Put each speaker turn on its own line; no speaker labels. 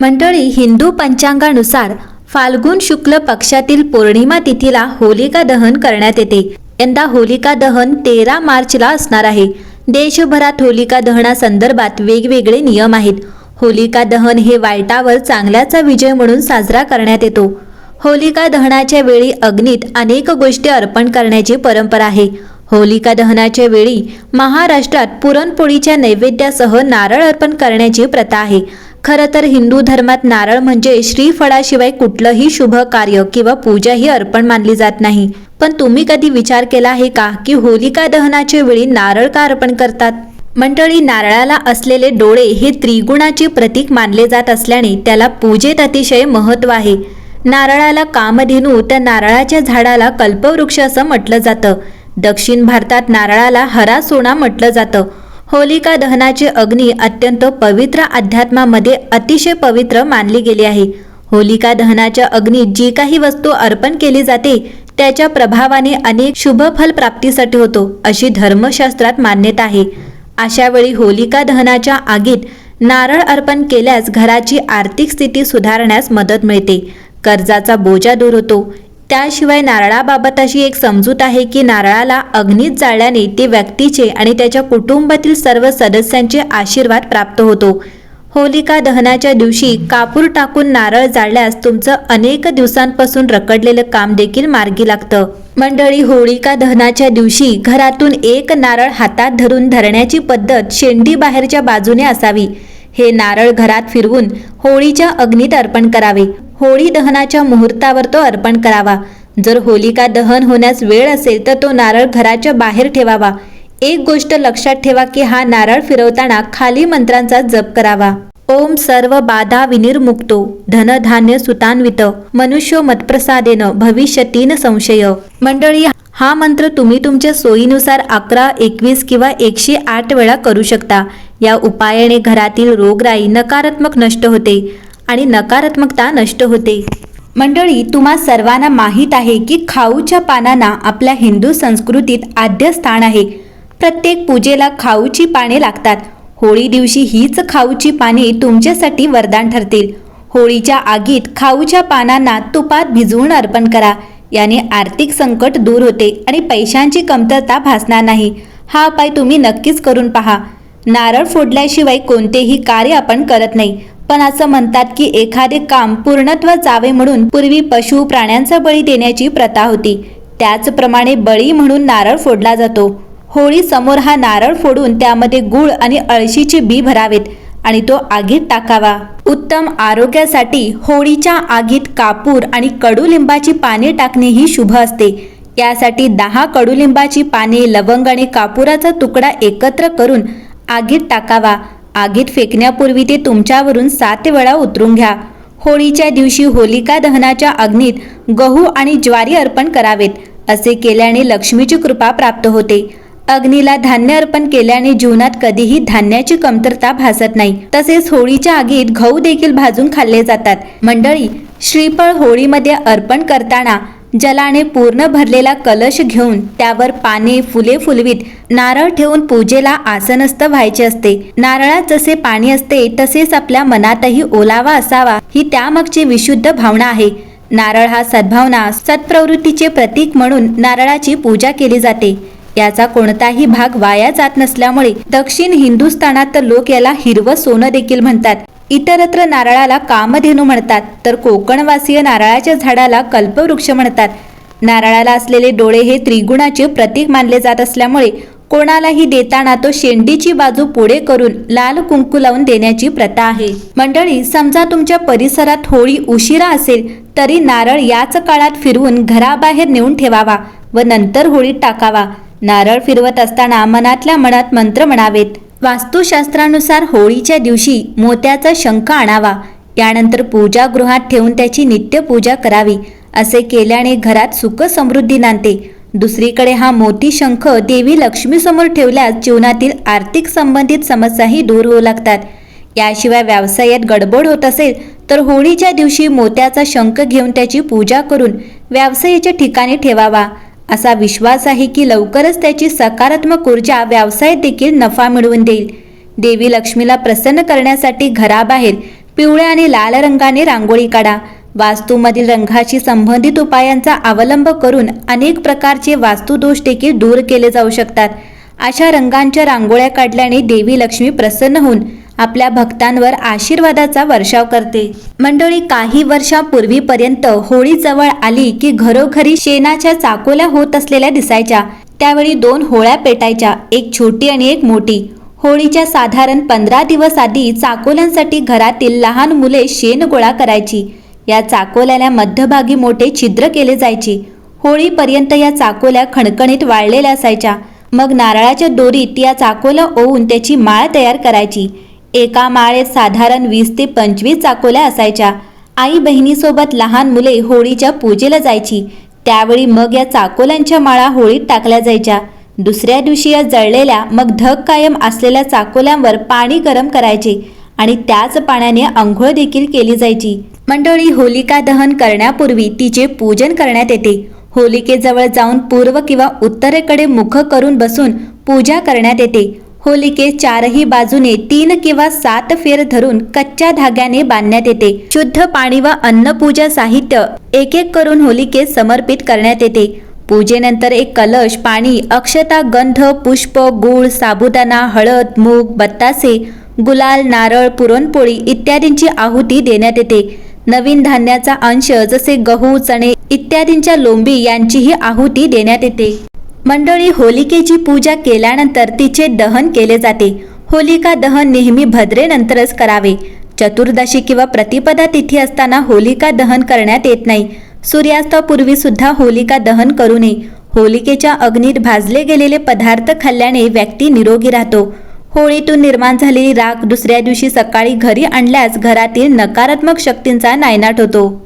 मंडळी हिंदू पंचांगानुसार फाल्गुन शुक्ल पक्षातील पौर्णिमा तिथीला होलिका दहन करण्यात येते. यंदा होलिका दहन तेरा मार्चला असणार आहे. देशभरात होलिका दहनासंदर्भात वेगवेगळे नियम आहेत. होलिका दहन हे वाईटावर चांगल्याचा विजय म्हणून साजरा करण्यात येतो. होलिका दहनाच्या वेळी अग्नीत अनेक गोष्टी अर्पण करण्याची परंपरा आहे. होलिका दहनाच्या वेळी महाराष्ट्रात पुरणपोळीच्या नैवेद्यासह नारळ अर्पण करण्याची प्रथा आहे. खरं तर हिंदू धर्मात नारळ म्हणजे श्रीफळाशिवाय कुठलंही शुभ कार्य किंवा पूजा ही अर्पण मानली जात नाही. पण तुम्ही कधी विचार केला आहे का की होलिका दहनाच्या वेळी नारळ का अर्पण करतात? मंडळी नारळाला असलेले डोळे हे त्रिगुणाचे प्रतीक मानले जात असल्याने त्याला पूजेत अतिशय महत्त्व आहे. नारळाला कामधेनू त्या नारळाच्या झाडाला कल्पवृक्ष असं म्हटलं जातं. दक्षिण भारतात नारळाला हरा सोना म्हटलं जातं. होलिका दहनाची अग्नी अत्यंत पवित्र अध्यात्मामध्ये अतिशय पवित्र मानली गेली आहे. होलिका दहनाच्या अग्नीत जी काही वस्तू अर्पण केली जाते त्याच्या प्रभावाने अनेक शुभ फल प्राप्तीसाठी होतो अशी धर्मशास्त्रात मान्यता आहे. अशा वेळी होलिका दहनाच्या आगीत नारळ अर्पण केल्यास घराची आर्थिक स्थिती सुधारण्यास मदत मिळते. कर्जाचा बोजा दूर होतो. त्याशिवाय नारळाबाबत अशी एक समजूत आहे की नारळाला अग्नीत जाळल्याने ते व्यक्तीचे आणि त्याच्या कुटुंबातील सर्व सदस्यांचे आशीर्वाद प्राप्त होतो. होलिका दहनाच्या दिवशी कापूर टाकून नारळ जाळल्यास तुमचं अनेक दिवसांपासून रकडलेलं काम देखील मार्गी लागतं. मंडळी होळिका दहनाच्या दिवशी घरातून एक नारळ हातात धरून धरण्याची पद्धत शेंडी बाहेरच्या बाजूने असावी. हे नारळ घरात फिरवून होळीच्या अग्नीत अर्पण करावे. होळी दहनाच्या मुहूर्तावर तो अर्पण करावा. जर होलिका दहन होण्यास वेळ असेल तर तो नारळ घराच्या बाहेर ठेवावा. एक गोष्ट लक्षात ठेवा की हा नारळ फिरवताना खाली मंत्रांचा जप करावा. ओम सर्व बाधा विनिर्मुक्तो. धनधान्य सुतान्वित. मनुष्यो मतप्रसादेन. भविष्यतीन संशय. मंडळी हा मंत्र तुम्ही तुमच्या सोयीनुसार अकरा एकवीस किंवा एकशे आठ वेळा करू शकता. या उपायाने घरातील रोगराई नकारात्मक नष्ट होते. आणि नकारात्मकता नष्ट होते. मंडळी तुम्हा सर्वांना माहीत आहे की खाऊच्या पानांना आपल्या हिंदू संस्कृतीत आद्य स्थान आहे. प्रत्येक पूजेला खाऊची पाने लागतात. होळी दिवशी हीच खाऊची पाने तुमच्यासाठी वरदान ठरतील. होळीच्या आगीत खाऊच्या पानांना तुपात भिजवून अर्पण करा. याने आर्थिक संकट दूर होते आणि पैशांची कमतरता भासणार नाही. हा उपाय तुम्ही नक्कीच करून पहा. नारळ फोडल्याशिवाय कोणतेही कार्य आपण करत नाही. पण असं म्हणतात की एखादे काम पूर्णत्व जावे म्हणून पूर्वी पशु प्राण्यांचा बळी देण्याची प्रथा होती. त्याचप्रमाणे बळी म्हणून नारळ फोडला जातो. होळी समोर हा नारळ फोडून त्यामध्ये गुळ आणि अळशीचे बी भरावेत आणि तो आगीत टाकावा. उत्तम आरोग्यासाठी होळीच्या आगीत कापूर आणि कडुलिंबाची पाने टाकणे ही शुभ असते. यासाठी दहा कडुलिंबाची पाने लवंग आणि कापुराचा तुकडा एकत्र करून आगीत टाकावा. आगीत फेकण्यापूर्वी ते तुमच्यावरून सात वेळा उतरून घ्या. होळीच्या दिवशी होलिका दहनाच्या अग्नीत गहू आणि ज्वारी अर्पण करावेत असे केल्याने लक्ष्मीची कृपा प्राप्त होते. अग्नीला धान्य अर्पण केल्याने जीवनात कधीही धान्याची कमतरता भासत नाही. तसेच होळीच्या आगीत गहू देखील भाजून खाल्ले जातात. मंडळी श्रीफळ होळीमध्ये अर्पण करताना जलाने पूर्ण भरलेला कलश घेऊन त्यावर पाने फुले फुलवीत नारळ ठेवून पूजेला आसनस्थ व्हायचे असते. नारळात जसे पाणी असते तसेच आपल्या मनातही ओलावा असावा ही त्यामागची विशुद्ध भावना आहे. नारळ हा सद्भावना सत्प्रवृत्तीचे प्रतीक म्हणून नारळाची पूजा केली जाते. याचा कोणताही भाग वाया जात नसल्यामुळे दक्षिण हिंदुस्थानात तर लोक याला हिरवं सोनं देखील म्हणतात. इतरत्र नारळाला कामधेनू म्हणतात तर कोकणवासीय नारळाच्या झाडाला कल्पवृक्ष म्हणतात. नारळाला असलेले डोळे हे त्रिगुणाचे प्रतीक मानले जात असल्यामुळे कोणालाही देताना तो शेंडीची बाजू पुढे करून लाल कुंकू लावून देण्याची प्रथा आहे. मंडळी समजा तुमच्या परिसरात होळी उशिरा असेल तरी नारळ याच काळात फिरवून घराबाहेर नेऊन ठेवावा व नंतर होळीत टाकावा. नारळ फिरवत असताना मनातल्या मनात मंत्र म्हणावेत. वास्तुशास्त्रानुसार होळीच्या दिवशी मोत्याचा शंख आणावा. यानंतर पूजागृहात ठेवून त्याची नित्यपूजा करावी असे केल्याने घरात सुख समृद्धी नांदते. दुसरीकडे हा मोती शंख देवी लक्ष्मीसमोर ठेवल्यास जीवनातील आर्थिक संबंधित समस्याही दूर होऊ लागतात. याशिवाय व्यवसायात गडबड होत असेल तर होळीच्या दिवशी मोत्याचा शंख घेऊन त्याची पूजा करून व्यवसायाच्या ठिकाणी ठेवावा. असा विश्वास आहे की लवकरच त्याची सकारात्मक ऊर्जा व्यवसायात देखील नफा मिळवून देईल. देवी लक्ष्मीला प्रसन्न करण्यासाठी घराबाहेर पिवळ्या आणि लाल रंगाने रांगोळी काढा. वास्तूमधील रंगाशी संबंधित उपायांचा अवलंब करून अनेक प्रकारचे वास्तुदोष देखील दूर केले जाऊ शकतात. अशा रंगांच्या रांगोळ्या काढल्याने देवी लक्ष्मी प्रसन्न होऊन आपल्या भक्तांवर आशीर्वादाचा वर्षाव करते. मंडळी काही वर्षापूर्वीपर्यंत होळी जवळ आली की घरोघरी शेणाच्या चाकोल्या होत असलेल्या दिसायच्या. त्यावेळी दोन होळ्या पेटायच्या एक छोटी आणि एक मोठी. होळीच्या साधारण पंधरा दिवस आधी चाकोल्यांसाठी घरातील लहान मुले शेण गोळा करायची. या चाकोल्याला मध्यभागी मोठे छिद्र केले जायचे. होळीपर्यंत या चाकोल्या खणखणीत वाळलेल्या असायच्या. मग नारळाच्या दोरीत या चाकोला ओवून त्याची माळ तयार करायची. एका माळेत साधारण वीस ते पंचवीस चाकोल्या असायच्या. आई बहिणीसोबत लहान मुले होळीच्या पूजेला जायची. त्यावेळी मग या चाकोल्यांच्या माळा होळीत टाकल्या जायच्या. दुसऱ्या दिवशी या जळलेल्या मग धग कायम असलेल्या चाकोल्यांवर पाणी गरम करायचे आणि त्याच पाण्याने आंघोळ देखील केली जायची. मंडळी होलिका दहन करण्यापूर्वी तिचे पूजन करण्यात येते. होलिकेजवळ जाऊन पूर्व किंवा उत्तरेकडे मुख करून बसून पूजा करण्यात येते. होलिके चारही बाजूने तीन किंवा सात फेर धरून कच्च्या धाग्याने बांधण्यात येते. शुद्ध पाणी व अन्नपूजा साहित्य एक एक करून होलिकेत समर्पित करण्यात येते. पूजेनंतर एक कलश पाणी अक्षता गंध पुष्प गूळ साबुदाणा हळद मूग बत्तासे गुलाल नारळ पुरणपोळी इत्यादींची आहुती देण्यात येते. नवीन धान्याचा अंश जसे गहू चणे इत्यादींच्या लोंबी यांचीही आहुती देण्यात येते. मंडळी होलिकेची पूजा केल्यानंतर तिचे दहन केले जाते. होलिका दहन नेहमी भद्रेनंतरच करावे. चतुर्दशी किंवा प्रतिपदा तिथी असताना होलिका दहन करण्यात येत नाही. सूर्यास्तापूर्वी सुद्धा होलिका दहन करू नये. होलिकेच्या अग्नीत भाजले गेलेले पदार्थ खाल्ल्याने व्यक्ती निरोगी राहतो. होळीतून निर्माण झालेली राख दुसऱ्या दिवशी सकाळी घरी आणल्यास घरातील नकारात्मक शक्तींचा नायनाट होतो.